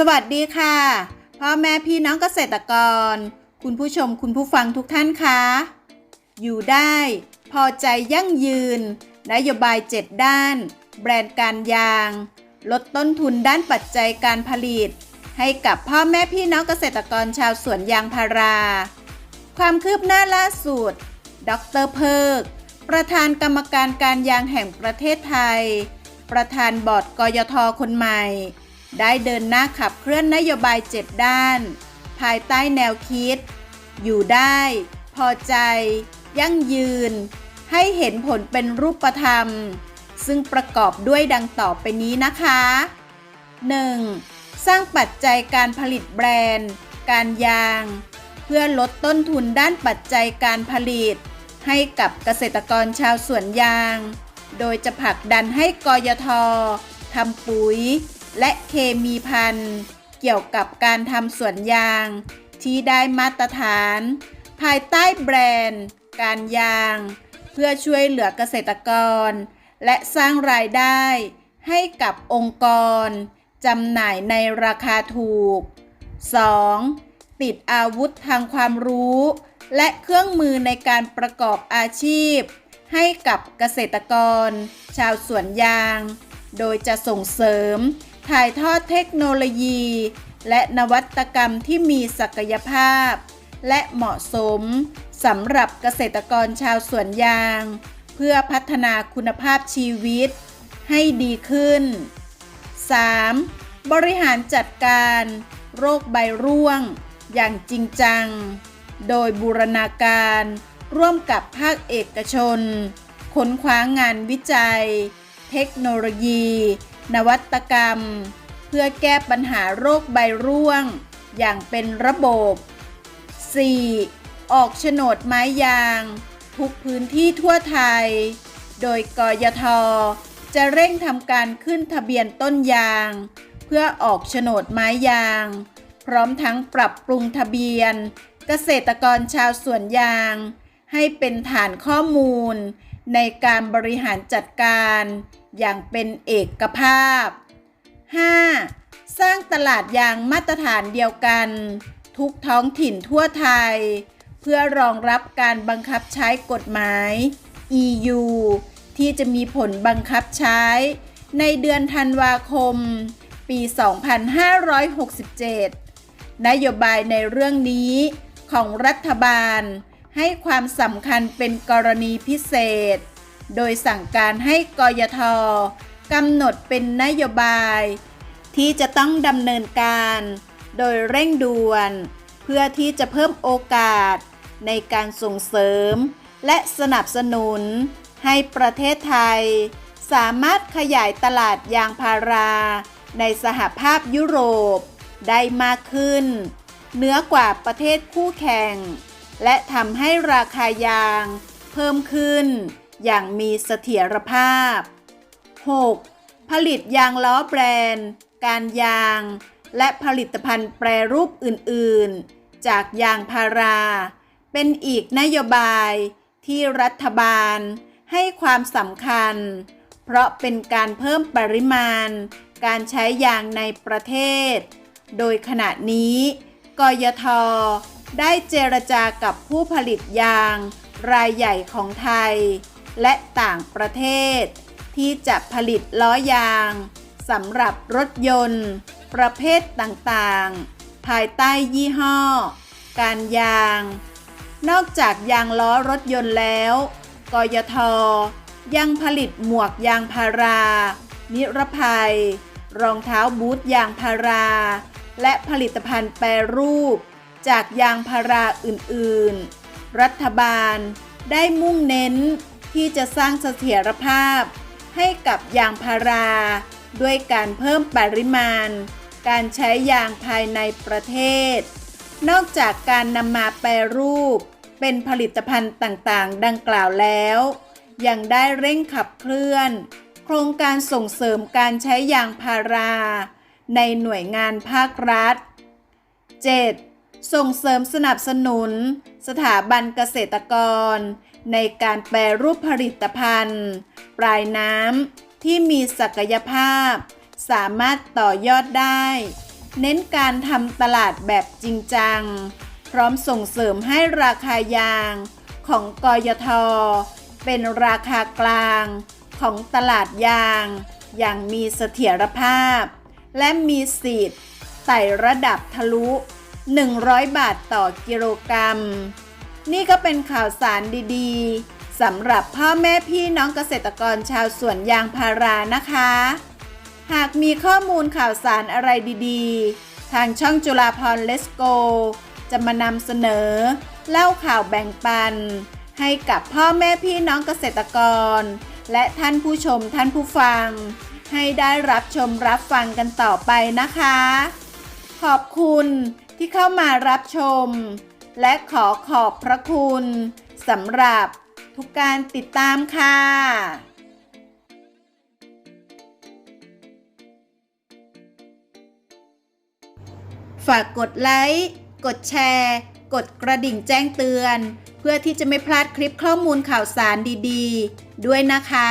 สวัสดีค่ะ พ่อแม่พี่น้องเกษตรกร คุณผู้ชมคุณผู้ฟังทุกท่านคะ อยู่ได้ พอใจยั่งยืน นโยบาย 7 ด้าน แบรนด์การยาง ลดต้นทุนด้านปัจจัยการผลิต ให้กับพ่อแม่พี่น้องเกษตรกรชาวสวนยางพารา ความคืบหน้าล่าสุด ดรเพิก ประธานกรรมการการยางแห่งประเทศไทย ประธานบอร์ดกยทคนใหม่ ได้เดินหน้าขับเคลื่อนนโยบาย7ด้าน ภายใต้แนวคิด อยู่ได้ พอใจ ยั่งยืน ให้เห็นผลเป็นรูปธรรม ซึ่งประกอบด้วยดังต่อไปนี้นะคะ 1. สร้างปัจจัยการผลิตแบรนด์ การยาง เพื่อลดต้นทุนด้านปัจจัยการผลิต ให้กับเกษตรกรชาวสวนยาง โดยจะผลักดันให้กยททำปุ๋ย และเคมีพันธุ์เกี่ยวกับการทำสวนยาง ที่ได้มาตรฐาน ภายใต้แบรนด์ การยาง เพื่อช่วยเหลือเกษตรกร และสร้างรายได้ให้กับองค์กรจำหน่ายในราคาถูก 2. ติดอาวุธทางความรู้ และเครื่องมือในการประกอบอาชีพ ให้กับเกษตรกร ชาวสวนยาง โดยจะส่งเสริม ถ่ายทอดเทคโนโลยี และนวัตกรรมที่มีศักยภาพ และเหมาะสมสำหรับเกษตรกรชาวสวนยาง เพื่อพัฒนาคุณภาพชีวิตให้ดีขึ้น 3. บริหารจัดการโรคใบร่วง อย่างจริงจัง โดยบูรณาการร่วมกับภาคเอกชน ค้นคว้างานวิจัย เทคโนโลยี นวัตกรรม เพื่อแก้ปัญหาโรคใบร่วง อย่างเป็นระบบ 4. ออกโฉนดไม้ยาง ทุกพื้นที่ทั่วไทย โดยกยทจะเร่งทำการขึ้นทะเบียนต้นยาง เพื่อออกโฉนดไม้ยาง พร้อมทั้งปรับปรุงทะเบียน เกษตรกรชาวสวนยาง ให้เป็นฐานข้อมูล ในการบริหารจัดการ อย่างเป็นเอกภาพ 5. สร้างตลาดยางมาตรฐานเดียวกัน ทุกท้องถิ่นทั่วไทย เพื่อรองรับการบังคับใช้กฎหมาย EU ที่จะมีผลบังคับใช้ ในเดือนธันวาคม ปี 2567 นโยบายในเรื่องนี้ของรัฐบาลให้ความสำคัญเป็นกรณีพิเศษ โดยสั่งการให้กยทกำหนดเป็นนโยบาย ที่จะต้องดำเนินการ โดยเร่งด่วน เพื่อที่จะเพิ่มโอกาส ในการส่งเสริม และสนับสนุน ให้ประเทศไทย สามารถขยายตลาดยางพารา ในสหภาพยุโรป ได้มากขึ้น เหนือกว่าประเทศคู่แข่ง และทำให้ราคายาง เพิ่มขึ้น อย่างมีเสถียรภาพ 6. ผลิตยางล้อแบรนด์ การยาง และผลิตภัณฑ์แปรรูปอื่น ๆ จากยางพารา เป็นอีกนโยบายที่รัฐบาลให้ความสำคัญ เพราะเป็นการเพิ่มปริมาณ การใช้ยางในประเทศ โดยขณะนี้กยทได้เจรจากับผู้ผลิตยางรายใหญ่ของไทย และต่างประเทศ ที่จะผลิตล้อยางสำหรับรถยนต์ ประเภทต่างๆ ภายใต้ยี่ห้อ การยาง นอกจากยางล้อรถยนต์แล้วกยทยังผลิตหมวกยางพารา นิรภัย รองเท้าบูทยางพารา และผลิตภัณฑ์แปรรูป จากยางพาราอื่นๆ รัฐบาลได้มุ่งเน้น ที่จะสร้างเสถียรภาพ ให้กับยางพารา ด้วยการเพิ่มปริมาณ การใช้ยางภายในประเทศ นอกจากการนำมาแปรรูป เป็นผลิตภัณฑ์ต่างๆ ดังกล่าวแล้ว ยังได้เร่งขับเคลื่อน โครงการส่งเสริมการใช้ยางพารา ในหน่วยงานภาครัฐ 7. ส่งเสริมสนับสนุน สถาบันเกษตรกร ในการแปรรูปผลิตภัณฑ์ ปลายน้ำที่มีศักยภาพ สามารถต่อยอดได้ เน้นการทำตลาดแบบจริงจัง พร้อมส่งเสริมให้ราคายางของกยท เป็นราคากลางของตลาดยาง อย่างมีเสถียรภาพ และมีสิทธิ์ไต่ระดับทะลุ 100 บาทต่อกิโลกรัม นี่ก็เป็นข่าวสารดีๆสำหรับพ่อแม่พี่น้องเกษตรกรชาวสวนยางพารานะคะ หากมีข้อมูลข่าวสารอะไรดีๆ ทางช่องจุฬาพรเลสโก จะมานำเสนอ เล่าข่าวแบ่งปัน ให้กับพ่อแม่พี่น้องเกษตรกร และท่านผู้ชมท่านผู้ฟัง ให้ได้รับชมรับฟังกันต่อไปนะคะ ขอบคุณที่เข้ามารับชม และขอขอบพระคุณสำหรับทุกการติดตามค่ะฝากกดไลค์ กดแชร์ กดกระดิ่งแจ้งเตือน เพื่อที่จะไม่พลาดคลิปข้อมูลข่าวสารดี ๆ ด้วยนะคะ